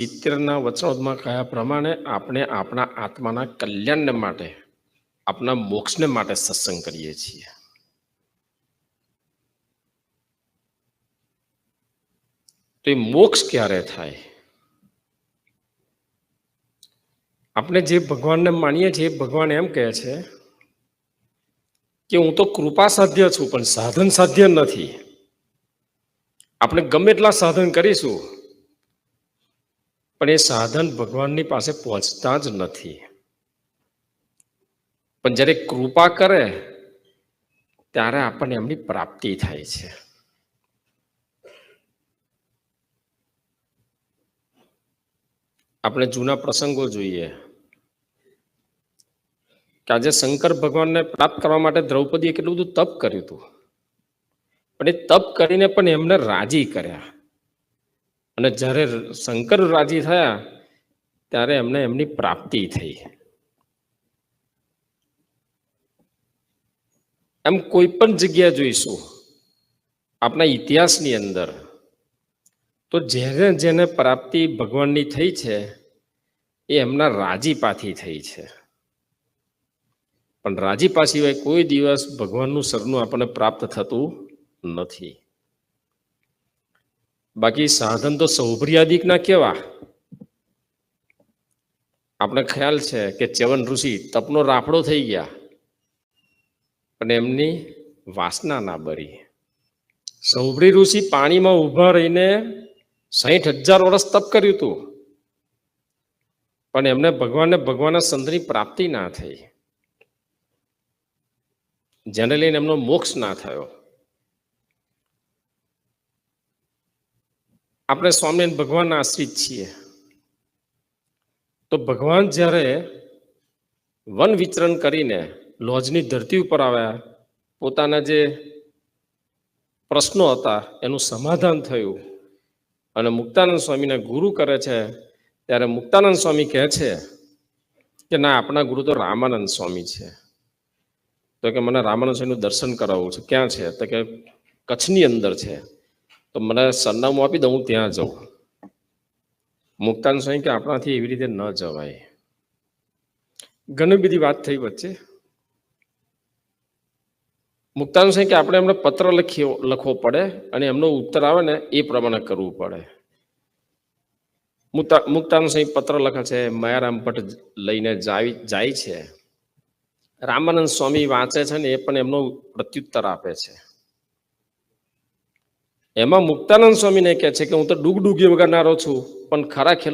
સિત્તેરના વચનોદમાં કહ્યા પ્રમાણે આપણે આપણા આત્માના કલ્યાણને માટે, આપણા મોક્ષને માટે સત્સંગ કરીએ છીએ. તો એ મોક્ષ ક્યારે થાય? આપણે જે ભગવાનને માનીએ છીએ ભગવાન એમ કહે છે કે હું તો કૃપા સાધ્ય છું, પણ સાધન સાધ્ય નથી. આપણે ગમે એટલા સાધન કરીશું પણ એ સાધન ભગવાનની પાસે પહોંચતા જ નથી. પણ જ્યારે કૃપા કરે, ત્યારે આપણને એમની પ્રાપ્તિ થાય છે. આપણે જૂના પ્રસંગો જોઈએ. કે આજે શંકર ભગવાનને પ્રાપ્ત કરવા માટે દ્રૌપદીએ કેટલું બધું તપ કર્યું હતું. પણ એ તપ કરીને પણ એમને રાજી કર્યા. અને જ્યારે શંકર રાજી થયા, ત્યારે એમને એમની પ્રાપ્તિ થઈ. એમ કોઈ પણ જગ્યા જોઈશું આપણા ઇતિહાસની અંદર, તો જેને જેને પ્રાપ્તિ ભગવાનની થઈ છે, એ એમના રાજીપાથી થઈ છે. પણ રાજીપા સિવાય કોઈ દિવસ ભગવાનનું સરનું આપણને પ્રાપ્ત થતું નથી. બાકી સાધન તો સૌભર્યાદિકના કેવા? આપણે ખ્યાલ છે કે ચ્યવન ઋષિ તપનો રાફડો થઈ ગયા પણ એમની વાસના ના બરી. સૌભરી ઋષિ પાણીમાં ઊભા રહીને સાહીઠ હજાર વર્ષ તપ કર્યું હતું. પણ એમને ભગવાનને ભગવાનના સંતની પ્રાપ્તિ ના થઈ. જેને લઈને એમનો મોક્ષ ના થયો. આપણે સ્વામી ભગવાનના આશ્રિત છીએ. તો ભગવાન જ્યારે વન વિચરણ કરીને લોજની ધરતી ઉપર આવ્યા, પોતાના જે પ્રશ્નો હતા એનું સમાધાન થયું અને મુક્તાનંદ સ્વામીને ગુરુ કરે છે, ત્યારે મુક્તાનંદ સ્વામી કહે છે કે ના, આપણા ગુરુ તો રામાનંદ સ્વામી છે. તો કે મને રામાનંદ સ્વામીનું દર્શન કરાવવું છે. ક્યાં છે? તો કે કચ્છની અંદર છે. તો મને સરનામું આપી દઉં, હું ત્યાં જાઉં. મુક્તાન સ્વામી કે આપણાથી એવી રીતે ન જવાય. ઘણી બધી વાત થઈ વચ્ચે. મુક્તાન સ્વામી કે આપણે એમને પત્ર લખ્યો લખવો પડે અને એમનો ઉત્તર આવે ને એ પ્રમાણે કરવું પડે. મુક્તા મુક્તાનંદ સ્વામી પત્ર લખે છે, મયારામ ભટ્ટ લઈને જાવી જાય છે. રામાનંદ સ્વામી વાંચે છે ને એ પણ એમનો પ્રત્યુત્તર આપે છે. એમાં મુક્તાનંદ સ્વામીને કહે છે કે હું તો ડૂગ ડૂગી વગરનારો છું, પણ ખરા ખેલ